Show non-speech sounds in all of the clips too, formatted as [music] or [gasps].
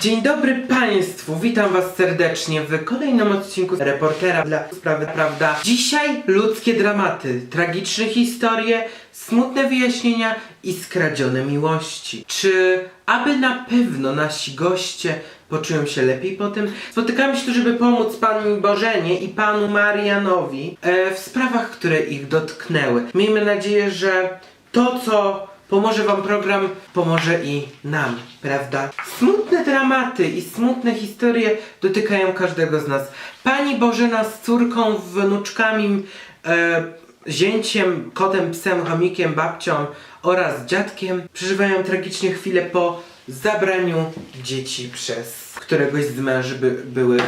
Dzień dobry Państwu, witam Was serdecznie w kolejnym odcinku Reportera dla Sprawy Prawda. Dzisiaj ludzkie dramaty, tragiczne historie, smutne wyjaśnienia i skradzione miłości. Czy aby na pewno nasi goście poczują się lepiej po tym? Spotykamy się tu, żeby pomóc Pani Bożenie i Panu Marianowi e, w sprawach, które ich dotknęły. Miejmy nadzieję, że to, co Pomoże wam program, pomoże i nam, prawda? Smutne dramaty i smutne historie dotykają każdego z nas. Pani Bożena z córką, wnuczkami, e, zięciem, kotem, psem, chomikiem, babcią oraz dziadkiem przeżywają tragiczne chwile po zabraniu dzieci przez któregoś z męży by, byłych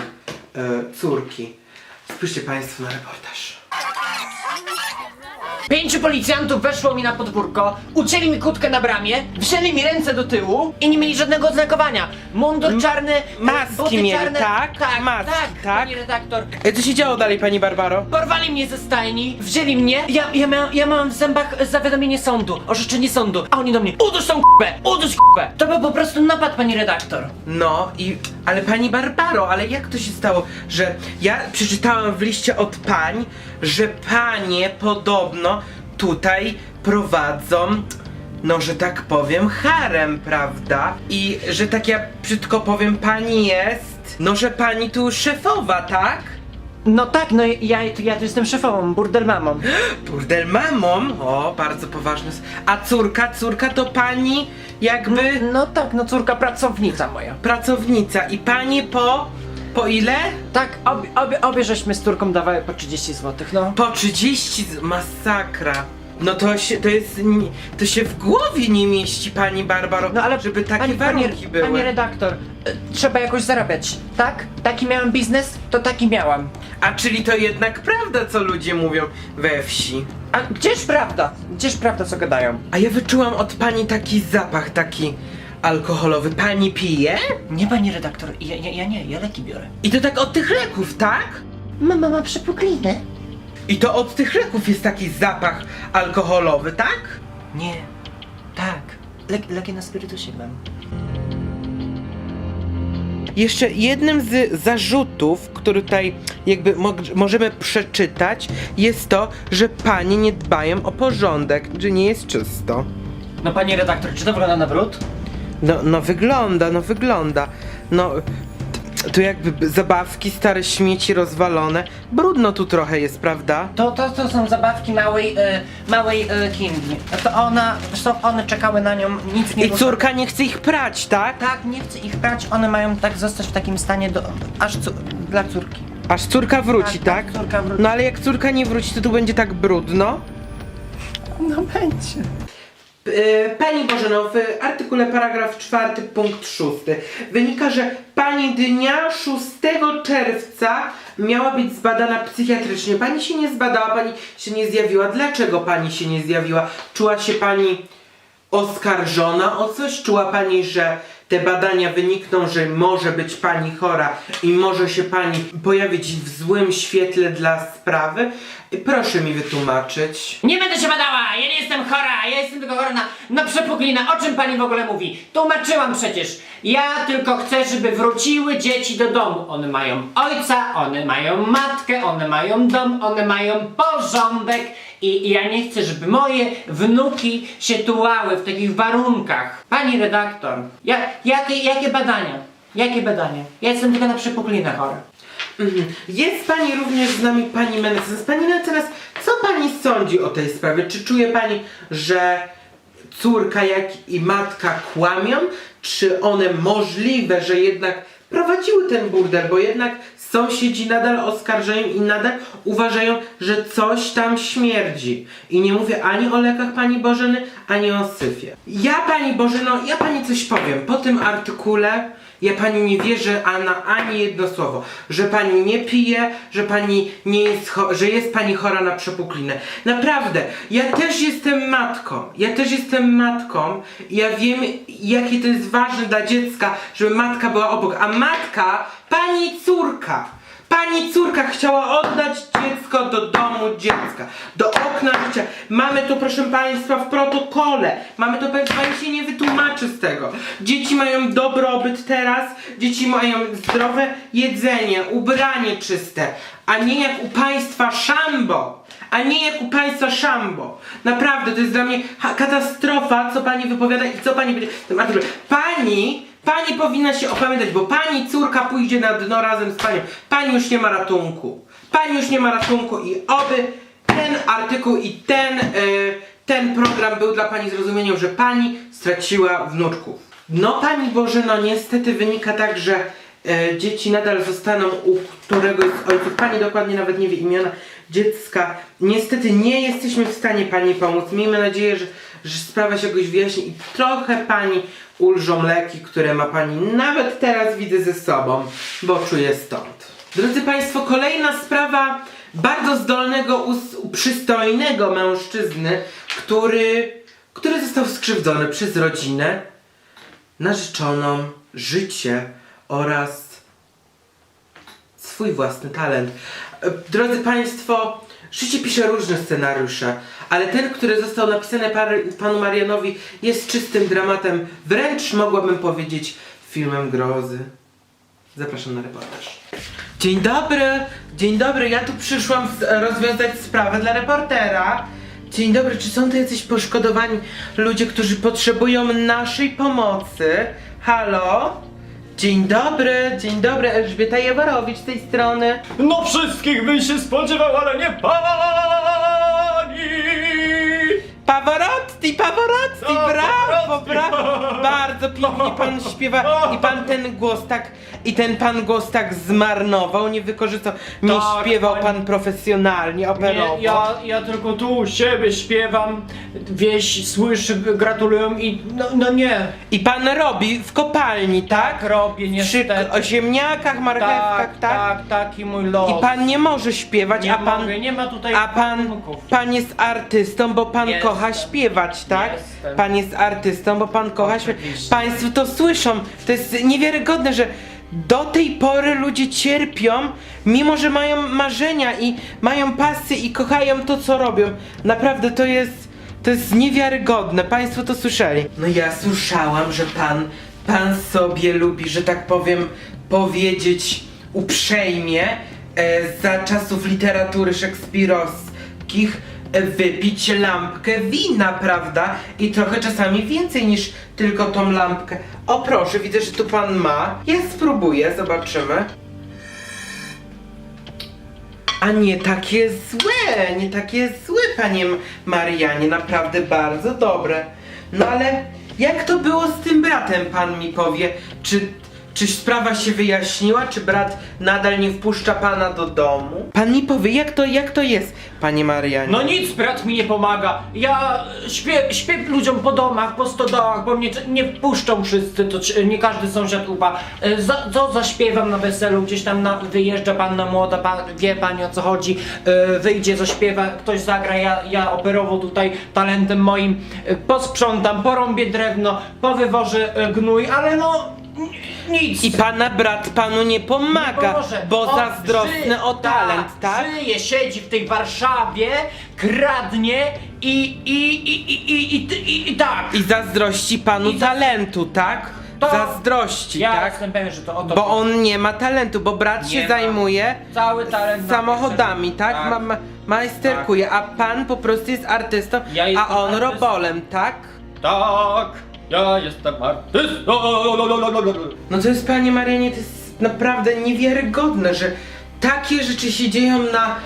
e, córki. Spójrzcie Państwo na reportaż. Pięciu policjantów weszło mi na podwórko, ucięli mi kutkę na bramie, wzięli mi ręce do tyłu i nie mieli żadnego oznakowania. Mundur czarny, maski buty mieli, czarne, tak? tak, Maski, tak, tak? pani redaktor. E, co się działo dalej Pani Barbaro? Porwali mnie ze stajni, wzięli mnie, ja, ja, miałam, ja mam w zębach zawiadomienie sądu, orzeczenie sądu, a oni do mnie, udusz tą k***ę, udusz k***ę. To był po prostu napad, pani redaktor. No i, ale pani Barbaro, ale jak to się stało, że ja przeczytałam w liście od pań, że panie podobno tutaj prowadzą, no że tak powiem, harem, prawda? I że tak ja brzydko powiem, pani jest, no że pani tu szefowa, tak? No tak, no ja, ja tu jestem szefową, burdel mamą. [gasps] Burdel mamą, o, bardzo poważne. s- A córka, córka to pani jakby No tak, no córka pracownica moja. pracownica i pani po, po ile? Tak, obie, obie, obie żeśmy z córką dawały po 30 zł, no. Po 30 z- masakra. No to się, to jest, ni- to się w głowie nie mieści pani Barbaro, No ale żeby takie pani, warunki pani, były. Pani redaktor, y, trzeba jakoś zarabiać, tak? Taki miałem biznes, to taki miałam. A czyli to jednak prawda, co ludzie mówią we wsi. A gdzież prawda? Gdzież prawda, co gadają? A ja wyczułam od pani taki zapach, taki alkoholowy. Pani pije? Nie, pani redaktor, ja, ja, ja nie, ja leki biorę. I to tak od tych leków, tak? Mama ma przepuklinę. I to od tych leków jest taki zapach alkoholowy, tak? Nie, tak. Lek, leki na spirytusie mam. Jeszcze jednym z zarzutów, który tutaj jakby mo- możemy przeczytać, jest to, że panie nie dbają o porządek, że nie jest czysto. No pani redaktor, czy to wygląda na wrót? No, no wygląda, no wygląda. No, tu jakby zabawki, stare śmieci rozwalone. Brudno tu trochę jest, prawda? To, to, to są zabawki małej, e, małej e, Kingi. To ona, zresztą one czekały na nią, nic nie I rusza. córka nie chce ich prać, tak? Tak, nie chcę ich brać, one mają tak zostać w takim stanie do, aż cu- dla córki. Aż córka wróci, Tak, tak? tak, córka wróci. No ale jak córka nie wróci, to tu będzie tak brudno. No będzie. E, Pani Bożeno, w artykule paragraf 4 punkt 6 wynika, że pani dnia 6 czerwca miała być zbadana psychiatrycznie. Pani się nie zbadała, pani się nie zjawiła. Dlaczego pani się nie zjawiła? Czuła się pani oskarżona o coś? Czuła pani, że te badania wynikną, że może być pani chora i może się pani pojawić w złym świetle dla sprawy? Proszę mi wytłumaczyć. Nie będę się badała, ja nie jestem chora, ja jestem tylko chora na, na przepuklinę. O czym pani w ogóle mówi? Tłumaczyłam przecież. Ja tylko chcę, żeby wróciły dzieci do domu. One mają ojca, one mają matkę, one mają dom, one mają porządek. I, I ja nie chcę, żeby moje wnuki się tułały w takich warunkach. Pani redaktor, ja, jakie, jakie badania? Jakie badania? Ja jestem tylko na przepuklinę chora. Mhm. Jest pani również z nami pani mecenas. Pani mecenas, co pani sądzi o tej sprawie? Czy czuje pani, że córka jak i matka kłamią? Czy one możliwe, że jednak prowadziły ten burdel, bo jednak sąsiedzi nadal oskarżają i nadal uważają, że coś tam śmierdzi. I nie mówię ani o lekach pani Bożeny, ani o syfie. Ja pani Bożeno, ja pani coś powiem. Po tym artykule ja pani nie wierzę a na ani jedno słowo, że pani nie pije, że pani nie jest, że jest pani chora na przepuklinę. Naprawdę, ja też jestem matką. Ja też jestem matką. Ja wiem, jakie to jest ważne dla dziecka, żeby matka była obok. A matka, pani córka, Pani córka chciała oddać dziecko do domu dziecka, do okna życia. Mamy to, proszę Państwa, w protokole. Mamy to, Pani się nie wytłumaczy z tego. Dzieci mają dobrobyt teraz, dzieci mają zdrowe jedzenie, ubranie czyste, a nie jak u Państwa szambo. A nie jak u Państwa szambo. Naprawdę, to jest dla mnie katastrofa, co Pani wypowiada i co Pani będzie. Pani, Pani powinna się opamiętać, bo Pani córka pójdzie na dno razem z Panią. Pani już nie ma ratunku. Pani już nie ma ratunku i oby ten artykuł i ten, y, ten program był dla Pani zrozumieniem, że Pani straciła wnuczków. No Pani Bożyno, niestety wynika tak, że e, dzieci nadal zostaną u któregoś z ojców. Pani dokładnie nawet nie wie imiona dziecka. Niestety nie jesteśmy w stanie Pani pomóc. Miejmy nadzieję, że, że sprawa się jakoś wyjaśni i trochę Pani ulżą leki, które ma Pani nawet teraz widzę ze sobą, bo czuję stąd. Drodzy Państwo, kolejna sprawa bardzo zdolnego, przystojnego mężczyzny, który, który został skrzywdzony przez rodzinę, narzeczoną, życie oraz swój własny talent. Drodzy Państwo, życie pisze różne scenariusze, ale ten, który został napisany panu Marianowi jest czystym dramatem, wręcz mogłabym powiedzieć filmem grozy. Zapraszam na reportaż. Dzień dobry, dzień dobry, ja tu przyszłam rozwiązać sprawę dla reportera. Dzień dobry, czy są tu jacyś poszkodowani ludzie, którzy potrzebują naszej pomocy? Halo? Dzień dobry, dzień dobry, Elżbieta Jaworowicz z tej strony. No wszystkich bym się spodziewał, ale nie pani! Pavarotti, Pavarotti, No, brawo, Pavarotti. brawo! [laughs] Bardzo pięknie pan śpiewa i pan ten głos tak, i ten pan głos tak zmarnował, nie wykorzystał, nie Tak, śpiewał pani- pan profesjonalnie, operowo. Nie, ja, ja tylko tu u siebie śpiewam, wieś słyszy, gratulują i no, no nie. I pan robi w kopalni, tak? Tak robię Przy niestety. k- ziemniakach, marchewkach, Tak, tak? tak, taki mój los. I pan nie może śpiewać, nie a pan, mogę, nie ma tutaj a pan, warunków. pan jest artystą, bo pan Jestem. kocha śpiewać, tak? Jestem. Pan jest artystą, bo pan kocha śpiewać. Oczywiście. Państwo to słyszą, to jest niewiarygodne, że do tej pory ludzie cierpią, mimo że mają marzenia i mają pasję i kochają to, co robią. Naprawdę to jest, to jest niewiarygodne. Państwo to słyszeli. No ja słyszałam, że pan, pan sobie lubi, że tak powiem, powiedzieć uprzejmie, e, za czasów literatury szekspirowskich wypić lampkę wina, prawda? I trochę czasami więcej niż tylko tą lampkę. O proszę, widzę, że tu pan ma. Ja spróbuję, zobaczymy. A nie takie złe, nie takie złe, panie Marianie, naprawdę bardzo dobre. No ale jak to było z tym bratem, pan mi powie? Czy, czy sprawa się wyjaśniła? Czy brat nadal nie wpuszcza pana do domu? Pan mi powie, jak to, jak to jest, panie Marianie? No nic, brat mi nie pomaga. Ja śpię, śpię ludziom po domach, po stodołach, bo mnie nie wpuszczą wszyscy, to nie każdy sąsiad upa. E, Za, co zaśpiewam na weselu, gdzieś tam na, wyjeżdża panna młoda, pan, wie pani o co chodzi, e, wyjdzie, zaśpiewa, ktoś zagra, ja, ja operowo tutaj talentem moim e, posprzątam, porąbię drewno, powywożę gnój, ale no nic. I pana brat panu nie pomaga, Boże, bo on zazdrosny o talent, tak? Żyje, siedzi w tej Warszawie, kradnie i, i, i, i, i, i, i, i tak. I zazdrości panu I za- talentu, tak? To- Zazdrości, ja tak? jestem pewien, że to o to Bo chodzi. on nie ma talentu, bo brat Nie się ma. zajmuje Cały talent na samochodami, tak? Tak. Ma, ma, majsterkuje, a pan po prostu jest artystą, Ja a jestem on artystą. robolem, tak? Tak, ja jestem artystą. No to jest, panie Marianie, to jest naprawdę niewiarygodne, że takie rzeczy się dzieją na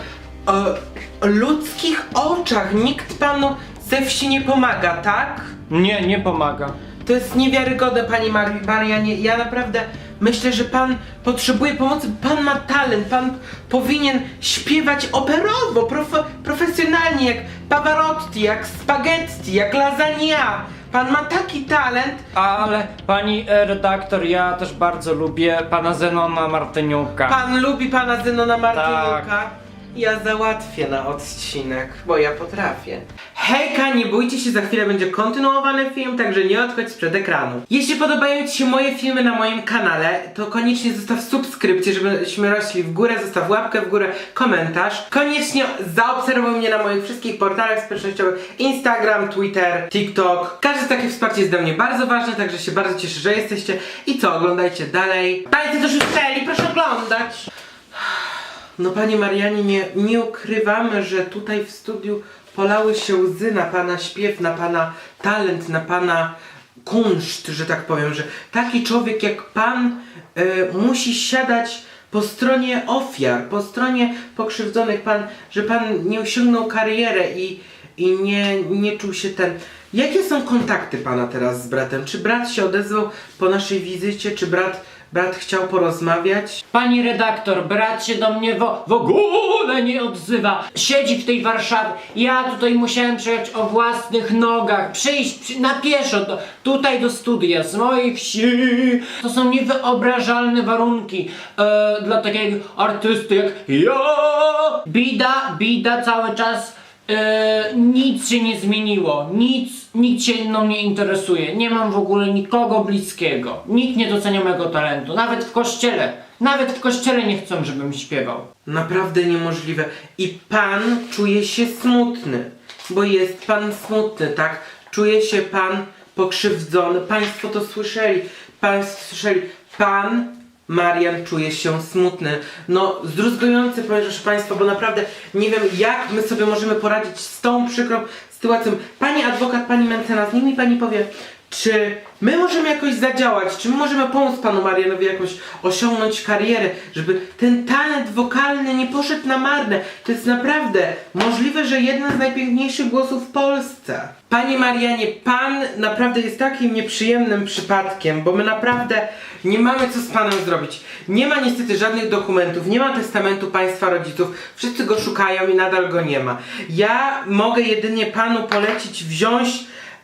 e, ludzkich oczach. Nikt panu ze wsi nie pomaga, tak? Nie, nie pomaga. To jest niewiarygodne, Pani Mar- Marianie. Ja naprawdę myślę, że Pan potrzebuje pomocy. Pan ma talent. Pan powinien śpiewać operowo, profe- profesjonalnie, jak Pavarotti, jak spaghetti, jak lasagna. Pan ma taki talent. Ale pani redaktor, ja też bardzo lubię pana Zenona Martyniuka. Pan lubi Pana Zenona Martyniuka. Ja załatwię na odcinek, bo ja potrafię. Hejka, nie bójcie się, za chwilę będzie kontynuowany film, także nie odchodź sprzed ekranu. Jeśli podobają Ci się moje filmy na moim kanale, to koniecznie zostaw subskrypcję, żebyśmy rośli w górę, zostaw łapkę w górę, komentarz. Koniecznie zaobserwuj mnie na moich wszystkich portalach społecznościowych, Instagram, Twitter, TikTok. Każde takie wsparcie jest dla mnie bardzo ważne, także się bardzo cieszę, że jesteście. I co, oglądajcie dalej. Państwo też już proszę oglądać. No panie Marianie, nie, nie ukrywamy, że tutaj w studiu polały się łzy na pana śpiew, na pana talent, na pana kunszt, że tak powiem, że taki człowiek jak pan e, musi siadać po stronie ofiar, po stronie pokrzywdzonych, pan, że pan nie osiągnął karierę i, i nie, nie czuł się ten. Jakie są kontakty pana teraz z bratem? Czy brat się odezwał po naszej wizycie? Czy brat, brat chciał porozmawiać? Pani redaktor, brat się do mnie wo- w ogóle nie odzywa. Siedzi w tej Warszawie. Ja tutaj musiałem przyjechać o własnych nogach, przyjść przy- na pieszo do, tutaj do studia z mojej wsi. To są niewyobrażalne warunki e, dla takiego artysty jak ja. Bida, bida cały czas. E, nic się nie zmieniło, nic, nic się mną nie interesuje. Nie mam w ogóle nikogo bliskiego. Nikt nie docenia mego talentu, nawet w kościele. Nawet w kościele nie chcą, żebym śpiewał. Naprawdę niemożliwe. I pan czuje się smutny, bo jest pan smutny, tak? Czuje się pan pokrzywdzony. Państwo to słyszeli. Państwo słyszeli. Pan Marian czuje się smutny. No, zdruzgające, proszę Państwa, bo naprawdę nie wiem, jak my sobie możemy poradzić z tą przykrą sytuacją. Pani adwokat, pani mecenas, niech mi pani powie, czy my możemy jakoś zadziałać, czy my możemy pomóc panu Marianowi jakoś osiągnąć karierę, żeby ten talent wokalny nie poszedł na marne. To jest naprawdę możliwe, że jeden z najpiękniejszych głosów w Polsce. Panie Marianie, pan naprawdę jest takim nieprzyjemnym przypadkiem, bo my naprawdę nie mamy co z panem zrobić. Nie ma niestety żadnych dokumentów, nie ma testamentu państwa rodziców, wszyscy go szukają i nadal go nie ma. Ja mogę jedynie panu polecić wziąć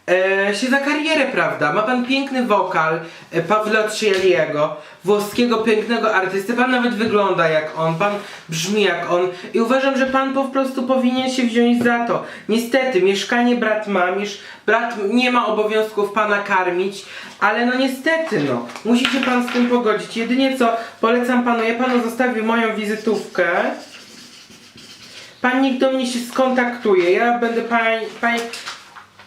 e, się za karierę, prawda? Ma pan piękny wokal e, Pawła Trieliego, włoskiego pięknego artysty. Pan nawet wygląda jak on, pan brzmi jak on i uważam, że pan po prostu powinien się wziąć za to. Niestety, mieszkanie brat ma, miesz, brat nie ma obowiązków pana karmić, ale no niestety, no, musi się pan z tym pogodzić. Jedynie co polecam panu, ja panu zostawię moją wizytówkę. Pan niech do mnie się skontaktuje. Ja będę pań, pań,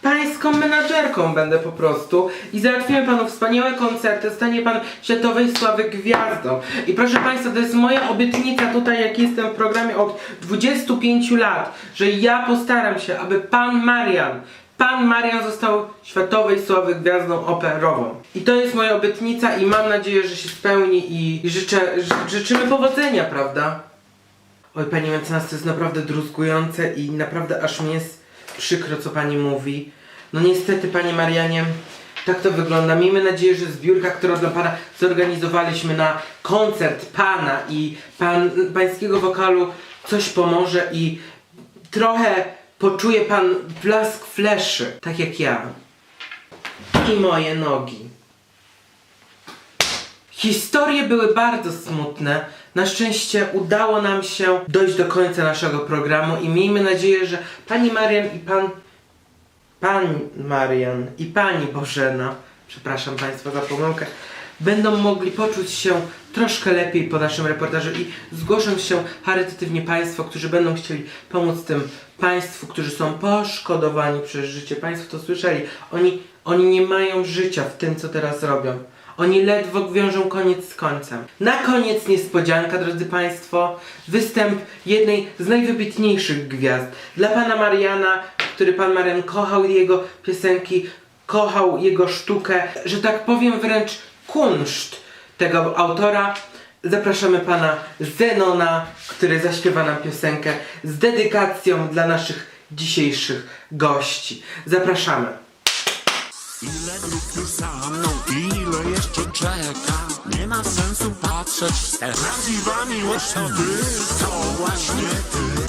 pańską menadżerką będę po prostu i załatwimy panu wspaniałe koncerty, stanie pan światowej sławy gwiazdą. I proszę państwa, to jest moja obietnica tutaj, jak jestem w programie od 25 lat, że ja postaram się, aby pan Marian Pan Marian został światowej sławy gwiazdą operową. I to jest moja obietnica i mam nadzieję, że się spełni i życzę, ży- życzymy powodzenia, prawda? Oj, pani mecenas, to jest naprawdę druzgujące i naprawdę aż mi jest przykro, co pani mówi. No niestety, panie Marianie, tak to wygląda. Miejmy nadzieję, że zbiórka, którą dla pana zorganizowaliśmy na koncert pana i pan, pańskiego wokalu coś pomoże i trochę poczuje pan blask fleszy, tak jak ja. I moje nogi. Historie były bardzo smutne. Na szczęście udało nam się dojść do końca naszego programu i miejmy nadzieję, że pani Marian i pan. Pan Marian i pani Bożena, przepraszam Państwa za pomyłkę, będą mogli poczuć się troszkę lepiej po naszym reportażu i zgłoszą się charytatywnie Państwo, którzy będą chcieli pomóc tym Państwu, którzy są poszkodowani przez życie. Państwo to słyszeli. Oni, oni nie mają życia w tym, co teraz robią. Oni ledwo wiążą koniec z końcem. Na koniec niespodzianka, drodzy Państwo. Występ jednej z najwybitniejszych gwiazd. Dla Pana Mariana, który Pan Marian kochał jego piosenki, kochał jego sztukę, że tak powiem wręcz kunszt tego autora. Zapraszamy Pana Zenona, który zaśpiewa nam piosenkę z dedykacją dla naszych dzisiejszych gości. Zapraszamy. Ile grup już za mną, ile jeszcze czeka? Nie ma sensu patrzeć. Wstecz Prawdziwa miłość to ty, to właśnie ty